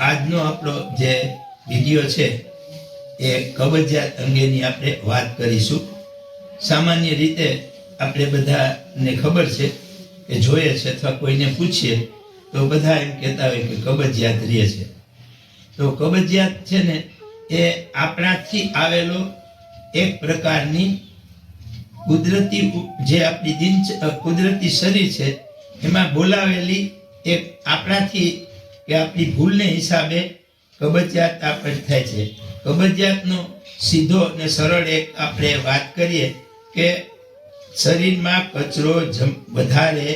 આજનો આપણો જે વીડિયો છે, એ કબજિયાત અંગેની આપણે વાત કરીશું. સામાન્ય રીતે આપણે બધાને ખબર છે કે જોઈએ છે અથવા કોઈને પૂછીએ, તો બધા એમ કહેતા હોય કે કબજિયાત રહે છે. તો કબજિયાત છે ને, એ આપણાથી આવેલો એક પ્રકારની કુદરતી જે આપણી દિન કુદરતી શરીર છે, એમાં બોલાવેલી એક આપણાથી કે આપણી ભૂલને હિસાબે કબજિયાત આપણે થાય છે. કબજિયાતનો સીધો અને સરળ એક આપણે વાત કરીએ કે શરીરમાં કચરો વધારે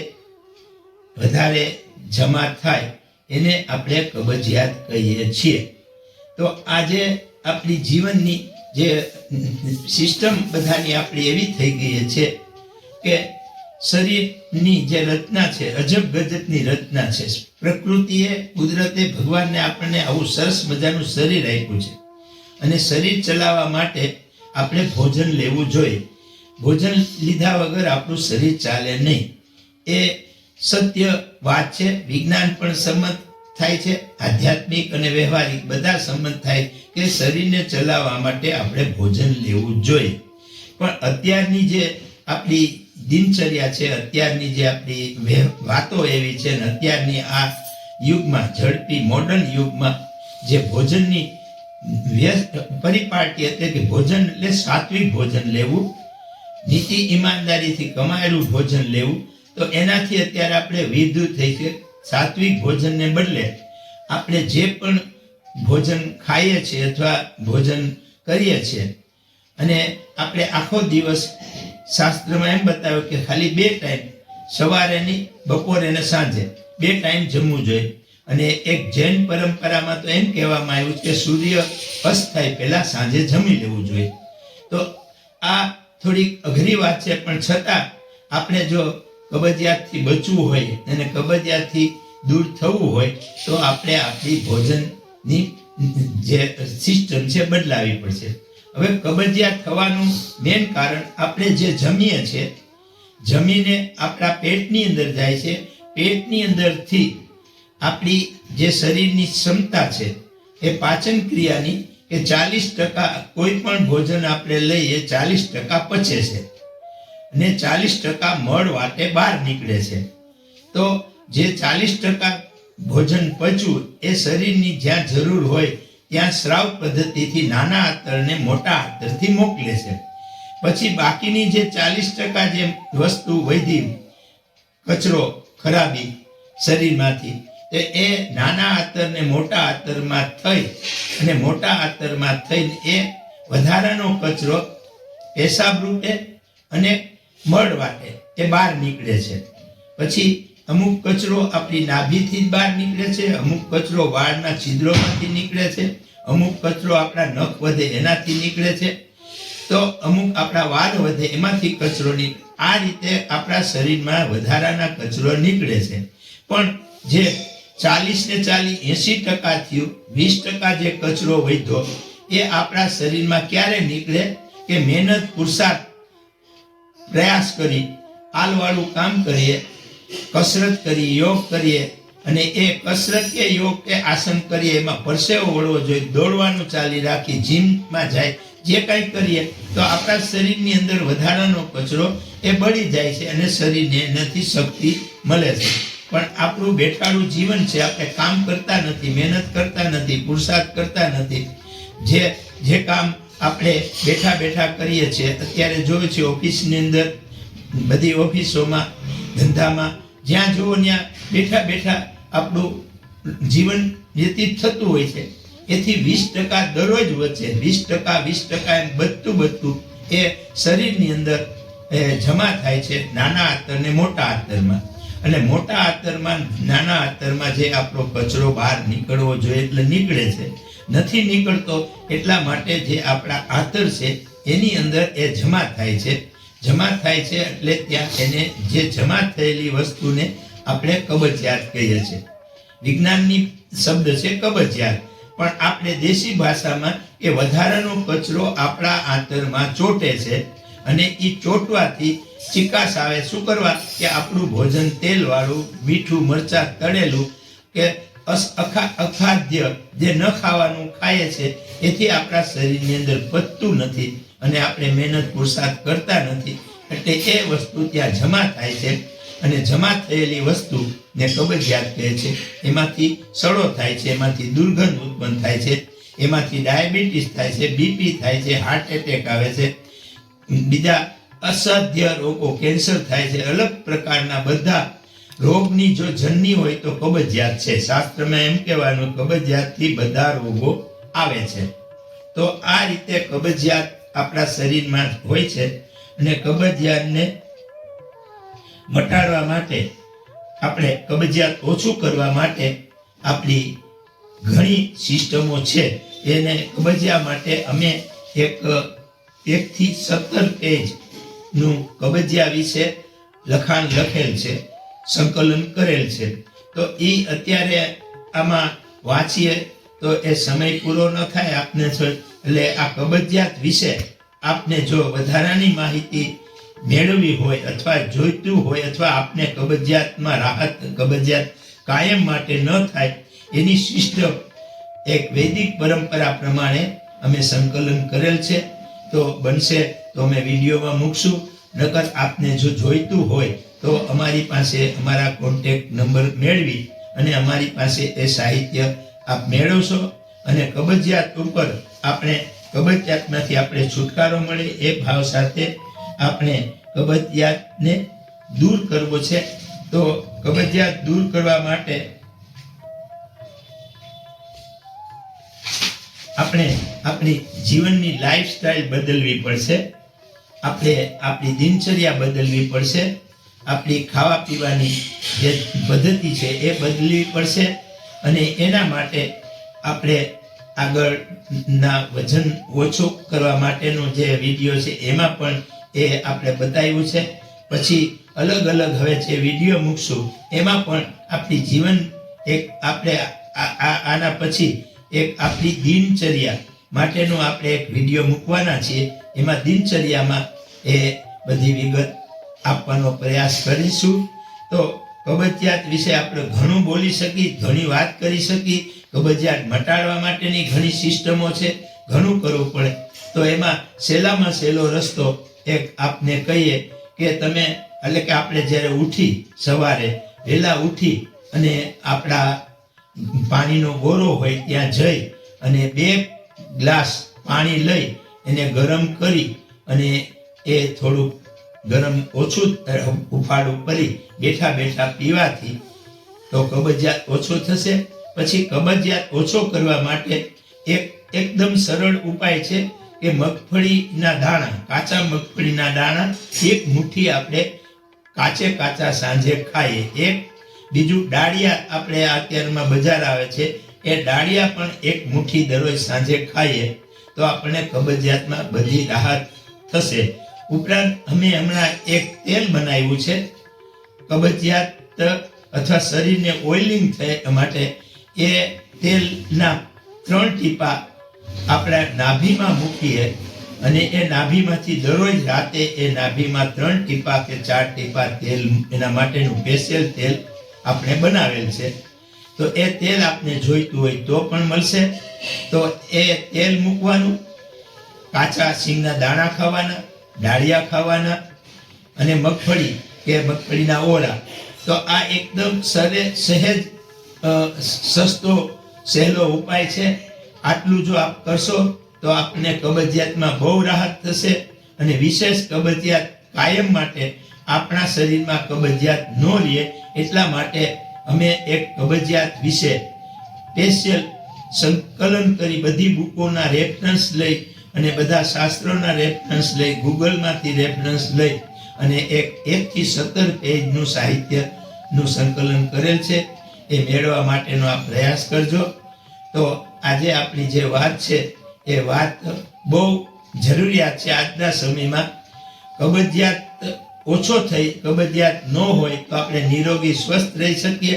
વધારે જમા થાય એને આપણે કબજિયાત કહીએ છીએ. તો આજે આપણી જીવનની જે સિસ્ટમ બધાની આપણી એવી થઈ ગઈ છે કે શરીરની જે રચના છે, અજબ ગજબની રચના છે, પ્રકૃતિએ કુદરતે ભગવાનને આપણને આવું સરસ મજાનું શરીર આપ્યું છે. અને શરીર ચલાવવા માટે આપણે ભોજન લેવું જોઈએ. ભોજન લીધા વગર આપણું શરીર ચાલે નહીં. એ સત્ય વાત છે, વિજ્ઞાન પણ સંમત થાય છે, આધ્યાત્મિક અને વ્યવહારિક બધા સંમત થાય કે શરીરને ચલાવવા માટે આપણે ભોજન લેવું જોઈએ. પણ અત્યારની જે આપણી દિનચર્યા છે, અત્યારની જે આપણી વાતો એવી છે ને અત્યારની આ યુગમાં, ઝડપી મોડર્ન યુગમાં જે ભોજનની વ્યસ્ત પરિપાટી એટલે કે ભોજન એટલે સાત્વિક ભોજન લેવું, નીતિ ઈમાનદારીથી કમાયેલું ભોજન લેવું, તો એનાથી અત્યારે આપણે વિધુ થઈ છે. સાત્વિક ભોજનને બદલે આપણે જે પણ ભોજન ખાઈએ છીએ અથવા ભોજન કરીએ છીએ, અને આપણે આખો દિવસ શાસ્ત્રમાં એમ બતાવ્યું કે ખાલી બે ટાઈમ સવારે ની બપોરે ને સાંજે. બે ટાઈમ જમવું જોઈએ. અને એક જૈન પરંપરામાં તો એમ કહેવામાં આવ્યું કે સૂર્ય અસ્ત થાય પહેલાં સાંજે જમી લેવું જોઈએ. તો આ થોડીક અઘરી વાત છે, પણ છતાં આપણે જો કબજિયાતથી બચવું હોય અને કબજિયાતથી દૂર થવું હોય, તો આપણે આપણી ભોજનની જે સિસ્ટમ છે, બદલાવી પડશે. હવે કબજિયાત થવાનું મેન કારણ આપણે જે જમીએ છીએ જમીને આપણા પેટની અંદર જાય છે. પેટની અંદરથી આપણી જે શરીરની ક્ષમતા છે, એ પાચન ક્રિયાની કે ચાલીસ ટકા કોઈ પણ ભોજન આપણે લઈએ, ચાલીસ ટકા પચે છે. અને ચાલીસ ટકા મળ વાટે બહાર નીકળે છે. તો જે ચાલીસ ટકા ભોજન પચવું એ શરીરની જ્યાં જરૂર હોય ત્યાં શ્રાવ પદ્ધતિથી નાના આંતરને મોટા આંતરથી મોકલે છે. પછી બાકીની જે ચાલીસ ટકા જે વસ્તુ વૈધી, કચરો, ખરાબી શરીરમાંથી, તો એ નાના આંતરને મોટા આંતરમાં થઈ અને મોટા આંતરમાં થઈને એ વધારાનો કચરો પેશાબ રૂપે અને મળ વાટે, એ બહાર નીકળે છે. પછી અમુક કચરો આપણી નાભીથી જ બહાર નીકળે છે, અમુક કચરો વાળના છિદ્રોમાંથી નીકળે છે, અમુક કચરો આપણા નખ વધે એનાથી નીકળે છે. તો અમુક આપણા વાળ વધે એમાંથી કચરો નીકળે આ રીતે આપણા શરીરમાં વધારાના કચરો નીકળે છે. પણ જે ચાલીસ ને ચાલીસ એસી ટકા થયું, વીસ ટકા જે કચરો વધ્યો, એ આપણા શરીરમાં ક્યારે નીકળે કે મહેનત પુરસાદ પ્રયાસ કરી આલવાળું કામ કરીએ કસરત કરીએ, યોગ કરીએ અને એ કસરત કે યોગ કે આસન કરીએ, એમાં પરસેવો વળવો જોઈએ, દોડવાનું ચાલી રાખી જીમમાં જાય, જે કંઈ કરીએ, તો આપણા શરીરની અંદર વધારાનો કચરો એ બળી જાય છે અને શરીરને એનાથી શક્તિ મળે છે. પણ આપણું બેઠાડું જીવન છે, આપણે કામ કરતા નથી, મહેનત કરતા નથી પુરુષાર્થ કરતા નથી. જે જે કામ આપણે બેઠા બેઠા કરીએ છીએ, અત્યારે જોયું છે ઓફિસની અંદર, બધી ઓફિસોમાં ધંધામાં જ્યાં જુઓ ત્યાં બેઠા બેઠા આપણું જીવન વ્યતીત થતું હોય છે. એથી વીસ ટકા દરરોજ વચ્ચે, વીસ ટકા વીસ ટકા એમ બધું બધું એ શરીરની અંદર જમા થાય છે નાના આતરને મોટા આતરમાં. અને મોટા આતરમાં, નાના આતરમાં જે આપણો કચરો બહાર નીકળવો જોઈએ એટલે નીકળે છે. નથી નીકળતો એટલા માટે જે આપણા આતર છે, એની અંદર એ જમા થાય છે. જમા થાય છે એટલે ત્યાં એને જે જમા થયેલી વસ્તુને આપણે કબજિયાત કહીએ છીએ. વિજ્ઞાનની શબ્દ છે કબજિયાત. પણ આપણે દેશી ભાષામાં એ વધારાનો કચરો આપણા આંતરમાં ચોટે છે અને એ ચોટવાથી ચિકાસ આવે, શું કરવા? કે આપણું ભોજન તેલવાળું, મીઠું, મરચાં તળેલું કે અખા, અખાદ્ય જે ન ખાવાનું ખાઈએ છે, એથી આપણા શરીરની અંદર પચતું નથી. અને આપણે મહેનત પુરસાદ કરતા નથી. એટલે એ વસ્તુ ત્યાં જમા થાય છે. અને જમા થયેલી વસ્તુ ને કબજિયાત કહે છે. એમાંથી સડો થાય છે, એમાંથી દુર્ગંધ ઉત્પન્ન થાય છે. એમાંથી ડાયાબિટીસ થાય છે, બીપી થાય છે હાર્ટ એટેક આવે છે. બીજા અસાધ્ય રોગો, કેન્સર થાય છે, અલગ પ્રકારના બધા રોગની જો જન્ની હોય તો કબજિયાત છે. શાસ્ત્રમાં એમ કહેવાનું, કબજિયાતથી બધા રોગો આવે છે. તો આ રીતે કબજિયાત આપણા શરીરમાં હોય છે અને કબજિયાતને મટાડવા માટે આપણે કબજિયાત ઓછું કરવા માટે આપણી ઘણી સિસ્ટમો છે. એને કબજિયા માટે અમે એક, એકથી સત્તર પેજનું કબજિયા વિશે લખાણ લખેલ છે, સંકલન કરેલ છે. તો એ અત્યારે આમાં વાંચીએ તો એ સમય પૂરો ન થાય આપને એટલે આ કબજિયાત વિશે આપને જો વધારાની માહિતી મેળવવી હોય અથવા જોઈતું હોય અથવા આપને કબજિયાતમાં રાહત, કબજિયાત કાયમ માટે ન થાય, એની શિષ્ટ એક વૈદિક પરંપરા પ્રમાણે અમે સંકલન કરેલ છે. તો બનશે તો અમે વિડીયોમાં મૂકશું. નકર આપને જો જોઈતું હોય તો અમારી પાસે અમારા કોન્ટેક્ટ નંબર મેળવી અને અમારી પાસે એ સાહિત્ય આપ મેળવશો અને કબજિયાત ઉપર આપણે કબજિયાતમાંથી આપણે છુટકારો મળે એ ભાવ સાથે આપણે કબજિયાતને દૂર કરવો છે. તો કબજિયાત દૂર કરવા માટે આપણે આપણી જીવનની લાઈફસ્ટાઈલ બદલવી પડશે. આપણે આપણી દિનચર્યા બદલવી પડશે. આપણી ખાવા પીવાની જે પદ્ધતિ છે એ બદલવી પડશે. અને એના માટે આપણે આગળના વજન ઓછું કરવા માટેનો જે વીડિયો છે, એમાં પણ એ આપણે બતાવ્યું છે. પછી અલગ અલગ હવે જે વીડિયો મૂકશું, એમાં પણ આપણી જીવન એક આપણે આના પછી એક આપણી દિનચર્યા માટેનો આપણે એક વીડિયો મૂકવાના છીએ. એમાં દિનચર્યામાં એ બધી વિગત આપવાનો પ્રયાસ કરીશું. તો કબજિયાત વિશે આપણે ઘણું બોલી શકી ઘણી વાત કરી શકી કબજિયાત મટાડવા માટેની ઘણી સિસ્ટમો છે, ઘણું કરવું પડે. તો એમાં સહેલામાં સહેલો રસ્તો એક આપને કહીએ કે તમે, એટલે કે આપણે જ્યારે ઉઠી સવારે, વહેલા ઉઠી અને આપણા પાણીનો ગોરો હોય ત્યાં જઈ અને બે ગ્લાસ પાણી લઈ એને ગરમ કરી અને એ થોડુંક ગરમ ઓછું ઉફાળું કરી બેઠા બેઠા પીવાથી તો કબજિયાત ઓછો થશે. પછી કબજિયાત ઓછો કરવા માટે એક એકદમ સરળ ઉપાય છે કે મગફળીના દાણા, કાચા મગફળીના દાણા એક મુઠ્ઠી આપણે કાચે કાચા સાંજે ખાઈએ. એક બીજું ડાળિયા આપણે અત્યારમાં બજાર આવે છે એ ડાળિયા પણ એક મુઠ્ઠી દરરોજ સાંજે ખાઈએ તો આપણને કબજિયાતમાં બધી રાહત થશે. ઉપરાંત અમે હમણાં એક તેલ બનાવ્યું છે, કબજિયાત અથવા શરીરને ઓઇલિંગ થાય માટે એ તેલના ત્રણ ટીપા આપણા નાભીમાં મૂકીએ અને એ નાભીમાંથી દરરોજ રાતે એ નાભીમાં ત્રણ ટીપા કે ચાર ટીપા તેલ એના માટેનું સ્પેશિયલ તેલ આપણે બનાવેલ છે. તો એ તેલ આપને જોઈતું હોય તો પણ મળશે. તો એ તેલ મૂકવાનું, કાચા સિંગના દાણા ખાવાના ડાળિયા ખાવાના અને મગફળી કે મગફળીના ઓળા. તો આ એકદમ સરે, સહેજ સસ્તો સહેલો ઉપાય છે. આટલું જો આપ કરશો, તો આપને કબજિયાતમાં બહુ રાહત થશે અને વિશેષ કબજિયાત કાયમ માટે આપણા શરીરમાં કબજિયાત ન રહે એટલા માટે અમે એક કબજિયાત વિશે સ્પેશિયલ સંકલન કરી બધી બુકોના રેફરન્સ લઈ અને બધા શાસ્ત્રોના રેફરન્સ લઈ, ગૂગલમાંથી રેફરન્સ લઈ અને એક, એકથી સત્તર પેજનું સાહિત્યનું સંકલન કરેલ છે. એ મેળવવા માટેનો આ પ્રયાસ કરજો. તો આજે આપણી જે વાત છે, એ વાત બહુ જરૂરિયાત છે આજના સમયમાં. કબજિયાત ઓછો થઈ, કબજિયાત ન હોય તો આપણે નિરોગી, સ્વસ્થ રહી શકીએ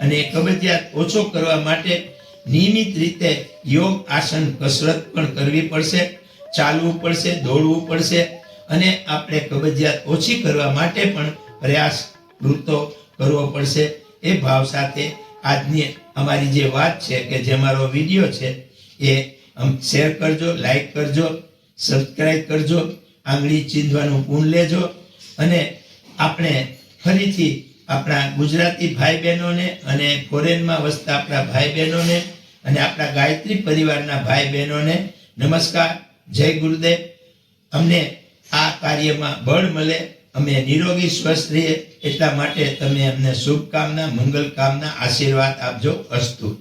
અને કબજિયાત ઓછો કરવા માટે નિયમિત રીતે યોગ, આસન, કસરત પણ કરવી પડશે. ચાલવું પડશે, દોડવું પડશે અને આપણે કબજિયાત ઓછી કરવા માટે પણ પ્રયાસ વૃત્તો કરવો પડશે. એ ભાવ સાથે આજની અમારી જે વાત છે કે જે મારો વીડિયો છે એ શેર કરજો લાઈક કરજો સબસ્ક્રાઈબ કરજો, આંગળી ચીંધવાનું પૂન લેજો અને આપણે ફરીથી આપણા ગુજરાતી ભાઈ બહેનોને અને ફોરેનમાં વસતા આપણા ભાઈ બહેનોને અને આપણા ગાયત્રી પરિવારના ભાઈ બહેનોને નમસ્કાર. જય ગુરુદેવ. અમને આ કાર્યમાં બળ મળે, અમે નિરોગી, સ્વસ્થ રહીએ. એટલા માટે તમે અમને શુભકામના, મંગલ કામના, આશીર્વાદ આપજો અસ્તુ.